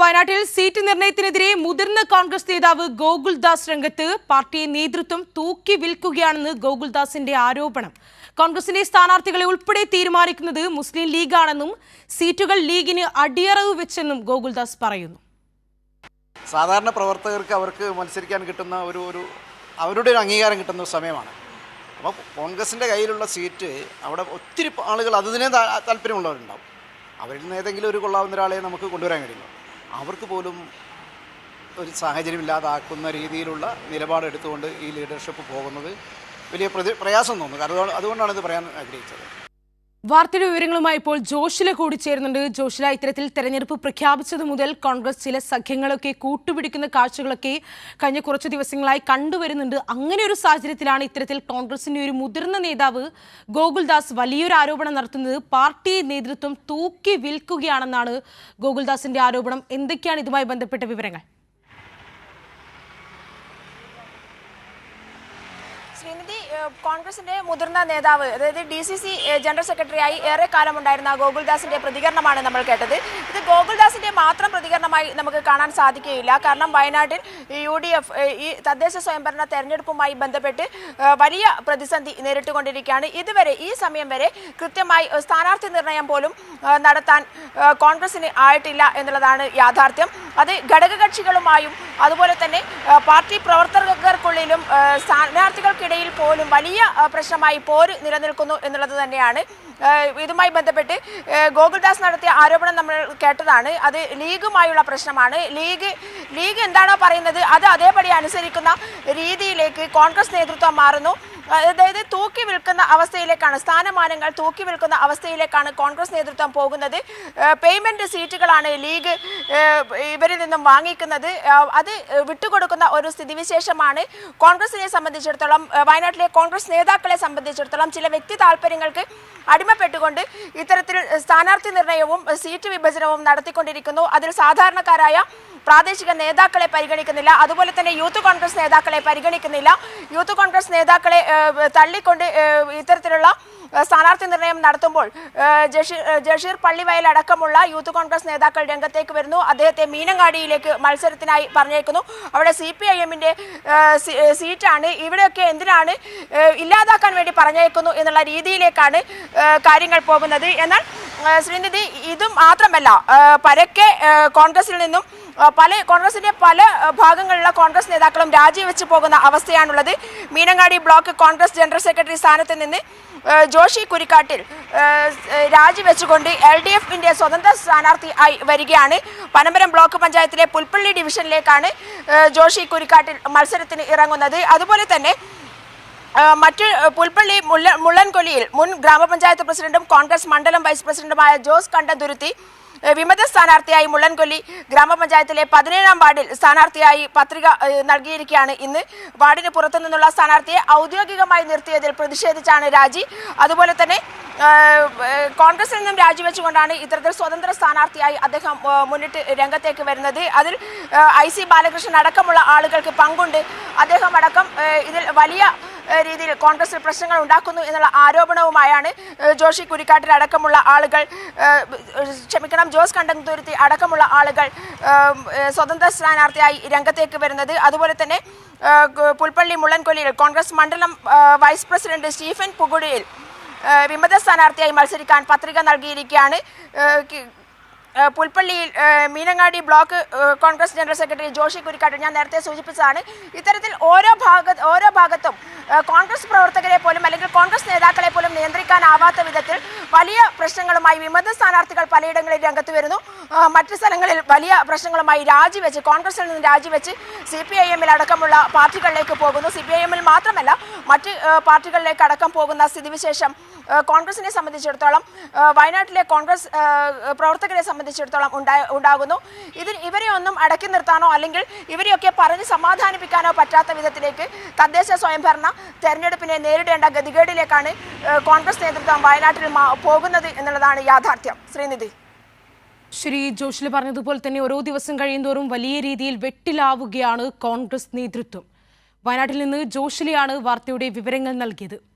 വയനാട്ടിൽ സീറ്റ് നിർണയത്തിനെതിരെ മുതിർന്ന കോൺഗ്രസ് നേതാവ് ഗോകുൽദാസ് രംഗത്ത് പാർട്ടി നേതൃത്വം തൂക്കി വിൽക്കുകയാണെന്ന് ഗോകുൽദാസിന്റെ ആരോപണം. കോൺഗ്രസിന്റെ സ്ഥാനാർത്ഥികളെ ഉൾപ്പെടെ തീരുമാനിക്കുന്നത് മുസ്ലിം ലീഗാണെന്നും സീറ്റുകൾ ലീഗിന് അടിയറവ് വെച്ചെന്നും ഗോകുൽദാസ് പറയുന്നു. സാധാരണ പ്രവർത്തകർക്ക് അവർക്ക് മത്സരിക്കാൻ കിട്ടുന്ന ഒരു ഒരു അവരുടെ ഒരു അംഗീകാരം കിട്ടുന്ന സമയമാണ്. അപ്പോൾ കോൺഗ്രസിന്റെ കയ്യിലുള്ള സീറ്റ് അവിടെ ഒത്തിരി ആളുകൾ അതിനെ താല്പര്യമുള്ളവരുണ്ടാവും. അവരിൽ നിന്ന് ഏതെങ്കിലും ഒരു കൊള്ളാവുന്ന ഒരാളെ നമുക്ക് കൊണ്ടുവരാൻ കഴിയുള്ളൂ അവർക്ക് പോലും ഒരു സാഹചര്യം ഇല്ലാതാക്കുന്ന രീതിയിലുള്ള നിലപാടെടുത്തുകൊണ്ട് ഈ ലീഡർഷിപ്പ് പോകുന്നത് വലിയ പ്രയാസം തോന്നുന്നു. കാരണം അതുകൊണ്ടാണ് ഇത് പറയാൻ ആഗ്രഹിച്ചത്. വാർത്തയുടെ വിവരങ്ങളുമായി ഇപ്പോൾ ജോഷില കൂടി ചേരുന്നുണ്ട് ജോഷില ഇത്തരത്തിൽ തെരഞ്ഞെടുപ്പ് പ്രഖ്യാപിച്ചത് മുതൽ കോൺഗ്രസ് ചില സഖ്യങ്ങളൊക്കെ കൂട്ടുപിടിക്കുന്ന കാഴ്ചകളൊക്കെ കഴിഞ്ഞ കുറച്ച് ദിവസങ്ങളായി കണ്ടുവരുന്നുണ്ട്. അങ്ങനെ ഒരു സാഹചര്യത്തിലാണ് ഇത്തരത്തിൽ കോൺഗ്രസിന്റെ ഒരു മുതിർന്ന നേതാവ് ഗോകുൽദാസ് വലിയൊരു ആരോപണം നടത്തുന്നത്. പാർട്ടി നേതൃത്വം തൂക്കി വിൽക്കുകയാണെന്നാണ് ഗോകുൽദാസിന്റെ ആരോപണം. എന്തൊക്കെയാണ് ഇതുമായി ബന്ധപ്പെട്ട വിവരങ്ങൾ? ശ്രീനിധി കോൺഗ്രസിന്റെ മുതിർന്ന നേതാവ് അതായത് ഡി സി സി ജനറൽ സെക്രട്ടറിയായി ഏറെ കാലമുണ്ടായിരുന്ന ഗോകുൽദാസിന്റെ പ്രതികരണമാണ് നമ്മൾ കേട്ടത്. ഇത് ഗോകുൽദാസിന്റെ മാത്രം പ്രതികരണമായി നമുക്ക് കാണാൻ സാധിക്കുകയില്ല. കാരണം വയനാട്ടിൽ യു ഡി എഫ് ഈ തദ്ദേശ സ്വയംഭരണ തെരഞ്ഞെടുപ്പുമായി ബന്ധപ്പെട്ട് വലിയ പ്രതിസന്ധി നേരിട്ടുകൊണ്ടിരിക്കുകയാണ്. ഇതുവരെ ഈ സമയം വരെ കൃത്യമായി സ്ഥാനാർത്ഥി നിർണയം പോലും നടത്താൻ കോൺഗ്രസിന് ആയിട്ടില്ല എന്നുള്ളതാണ് യാഥാർത്ഥ്യം. അത് ഘടകകക്ഷികളുമായും അതുപോലെ തന്നെ പാർട്ടി പ്രവർത്തകർക്കുള്ളിലും സ്ഥാനാർത്ഥികൾക്കിടയിൽ പോലും വലിയ പ്രശ്നമായി പോര് നിലനിൽക്കുന്നു എന്നുള്ളത് തന്നെയാണ് ഇതുമായി ബന്ധപ്പെട്ട് ഗോകുൽദാസ് നടത്തിയ ആരോപണം നമ്മൾ കേട്ടതാണ്. അത് ലീഗുമായുള്ള പ്രശ്നമാണ്. ലീഗ് ലീഗ് എന്താണോ പറയുന്നത് അത് അതേപടി അനുസരിക്കുന്ന രീതിയിലേക്ക് കോൺഗ്രസ് നേതൃത്വം മാറുന്നു. അതായത് തൂക്കി വിൽക്കുന്ന അവസ്ഥയിലേക്കാണ് സ്ഥാനമാനങ്ങൾ തൂക്കി വിൽക്കുന്ന അവസ്ഥയിലേക്കാണ് കോൺഗ്രസ് നേതൃത്വം പോകുന്നത്. പേയ്മെന്റ് സീറ്റുകളാണ് ലീഗ് ഇവരിൽ നിന്നും വാങ്ങിക്കുന്നത്. അത് വിട്ടുകൊടുക്കുന്ന ഒരു സ്ഥിതിവിശേഷമാണ് കോൺഗ്രസിനെ സംബന്ധിച്ചിടത്തോളം വയനാട്ടിലെ കോൺഗ്രസ് നേതാക്കളെ സംബന്ധിച്ചിടത്തോളം ചില വ്യക്തി താല്പര്യങ്ങൾക്ക് അടിമപ്പെട്ടുകൊണ്ട് ഇത്തരത്തിൽ സ്ഥാനാർത്ഥി നിർണയവും സീറ്റ് വിഭജനവും നടത്തിക്കൊണ്ടിരിക്കുന്നു. അതിൽ സാധാരണക്കാരായ പ്രാദേശിക നേതാക്കളെ പരിഗണിക്കുന്നില്ല. അതുപോലെ തന്നെ യൂത്ത് കോൺഗ്രസ് നേതാക്കളെ പരിഗണിക്കുന്നില്ല. യൂത്ത് കോൺഗ്രസ് നേതാക്കളെ തള്ളിക്കൊണ്ട് ഇത്തരത്തിലുള്ള സ്ഥാനാർത്ഥി നിർണയം നടത്തുമ്പോൾ ജഷീർ ജഷീർ പള്ളിവയൽ അടക്കമുള്ള യൂത്ത് കോൺഗ്രസ് നേതാക്കൾ രംഗത്തേക്ക് വരുന്നു. അദ്ദേഹത്തെ മീനങ്ങാടിയിലേക്ക് മത്സരത്തിനായി പറഞ്ഞേക്കുന്നു അവിടെ സി പി ഐ എമ്മിന്റെ സീറ്റാണ്. ഇവിടെയൊക്കെ എന്തിനാണ് ഇല്ലാതാക്കാൻ വേണ്ടി പറഞ്ഞേക്കുന്നു എന്നുള്ള രീതിയിലേക്കാണ് കാര്യങ്ങൾ പോകുന്നത്. എന്നാൽ ശ്രീനിധി ഇതും മാത്രമല്ല പരക്കെ കോൺഗ്രസിൽ നിന്നും പല കോൺഗ്രസിന്റെ പല ഭാഗങ്ങളിലുള്ള കോൺഗ്രസ് നേതാക്കളും രാജിവെച്ച് പോകുന്ന അവസ്ഥയാണുള്ളത്. Meenangadi block Congress general secretary സ്ഥാനത്ത് നിന്ന് ജോഷി കുരിക്കാട്ടിൽ രാജിവെച്ചുകൊണ്ട് എൽ ഡി എഫിന്റെ സ്വതന്ത്ര സ്ഥാനാർത്ഥി ആയി വരികയാണ്. പനമരം ബ്ലോക്ക് പഞ്ചായത്തിലെ പുൽപ്പള്ളി ഡിവിഷനിലേക്കാണ് ജോഷി കുരിക്കാട്ടിൽ മത്സരത്തിന് ഇറങ്ങുന്നത്. അതുപോലെ തന്നെ മറ്റ് പുൽപ്പള്ളി മുല്ല മുള്ളൻകൊല്ലിയിൽ മുൻ ഗ്രാമപഞ്ചായത്ത് പ്രസിഡന്റും കോൺഗ്രസ് മണ്ഡലം വൈസ് പ്രസിഡന്റുമായ ജോസ് കണ്ടന്തുരുത്തി വിമത സ്ഥാനാർത്ഥിയായി മുള്ളൻകൊല്ലി ഗ്രാമപഞ്ചായത്തിലെ പതിനേഴാം വാർഡിൽ സ്ഥാനാർത്ഥിയായി പത്രിക നൽകിയിരിക്കുകയാണ്. ഇന്ന് വാർഡിന് പുറത്തു നിന്നുള്ള സ്ഥാനാർത്ഥിയെ ഔദ്യോഗികമായി നിർത്തിയതിൽ പ്രതിഷേധിച്ചാണ് രാജി. അതുപോലെ തന്നെ കോൺഗ്രസിൽ നിന്നും രാജിവെച്ചുകൊണ്ടാണ് ഇത്തരത്തിൽ സ്വതന്ത്ര സ്ഥാനാർത്ഥിയായി അദ്ദേഹം മുന്നിട്ട് രംഗത്തേക്ക് വരുന്നത്. അതിൽ ഐ സി ബാലകൃഷ്ണൻ അടക്കമുള്ള ആളുകൾക്ക് പങ്കുണ്ട്. അദ്ദേഹം അടക്കം ഇതിൽ വലിയ രീതിയിൽ കോൺഗ്രസിൽ പ്രശ്നങ്ങൾ ഉണ്ടാക്കുന്നു എന്നുള്ള ആരോപണവുമായാണ് ജോഷി കുരിക്കാട്ടിൽ അടക്കമുള്ള ആളുകൾ ക്ഷമിക്കണം ജോസ് കണ്ടംതുരുത്തി അടക്കമുള്ള ആളുകൾ സ്വതന്ത്ര സ്ഥാനാർത്ഥിയായി രംഗത്തേക്ക് വരുന്നത്. അതുപോലെ തന്നെ പുൽപ്പള്ളി മുള്ളൻകൊല്ലിയിൽ കോൺഗ്രസ് മണ്ഡലം വൈസ് പ്രസിഡന്റ് സ്റ്റീഫൻ പുകുടിയിൽ വിമത സ്ഥാനാർത്ഥിയായി മത്സരിക്കാൻ പത്രിക നൽകിയിരിക്കുകയാണ്. പുൽപ്പള്ളിയിൽ Meenangadi block Congress general secretary Joshy Kurikkattu ഞാൻ നേരത്തെ സൂചിപ്പിച്ചതാണ്. ഇത്തരത്തിൽ ഓരോ ഭാഗ ഓരോ ഭാഗത്തും കോൺഗ്രസ് പ്രവർത്തകരെ പോലും അല്ലെങ്കിൽ കോൺഗ്രസ് നേതാക്കളെ പോലും നിയന്ത്രിക്കാനാവാത്ത വിധത്തിൽ വലിയ പ്രശ്നങ്ങളുമായി വിമത സ്ഥാനാർത്ഥികൾ പലയിടങ്ങളിൽ രംഗത്ത് വരുന്നു. മറ്റ് സ്ഥലങ്ങളിൽ വലിയ പ്രശ്നങ്ങളുമായി രാജിവെച്ച് കോൺഗ്രസിൽ നിന്ന് രാജിവെച്ച് സി പി ഐ എമ്മിൽ അടക്കമുള്ള പാർട്ടികളിലേക്ക് പോകുന്നു. സി പി ഐ എമ്മിൽ മാത്രമല്ല മറ്റ് പാർട്ടികളിലേക്ക് അടക്കം പോകുന്ന സ്ഥിതിവിശേഷം കോൺഗ്രസിനെ സംബന്ധിച്ചിടത്തോളം വയനാട്ടിലെ കോൺഗ്രസ് പ്രവർത്തകരെ സംബന്ധിച്ചിടത്തോളം ഉണ്ടാ- ഉണ്ടാകുന്നു. ഇതിൽ ഇവരെ ഒന്നും അടക്കി നിർത്താനോ അല്ലെങ്കിൽ ഇവരെയൊക്കെ പറഞ്ഞ് സമാധാനിപ്പിക്കാനോ പറ്റാത്ത വിധത്തിലേക്ക് തദ്ദേശ സ്വയംഭരണ തെരഞ്ഞെടുപ്പിനെ നേരിടേണ്ട ഗതികേടിലേക്കാണ് കോൺഗ്രസ് നേതൃത്വം വയനാട്ടിൽ പോകുന്നത് എന്നുള്ളതാണ് യാഥാർത്ഥ്യം. ശ്രീനിധി. ശ്രീ ജോഷിൽ പറഞ്ഞതുപോലെ തന്നെ ഓരോ ദിവസം കഴിയുന്തോറും വലിയ രീതിയിൽ വെട്ടിലാവുകയാണ് കോൺഗ്രസ് നേതൃത്വം. വയനാട്ടിൽ നിന്ന് ജോഷിലെയാണ് വാർത്തയുടെ വിവരങ്ങൾ നൽകിയത്.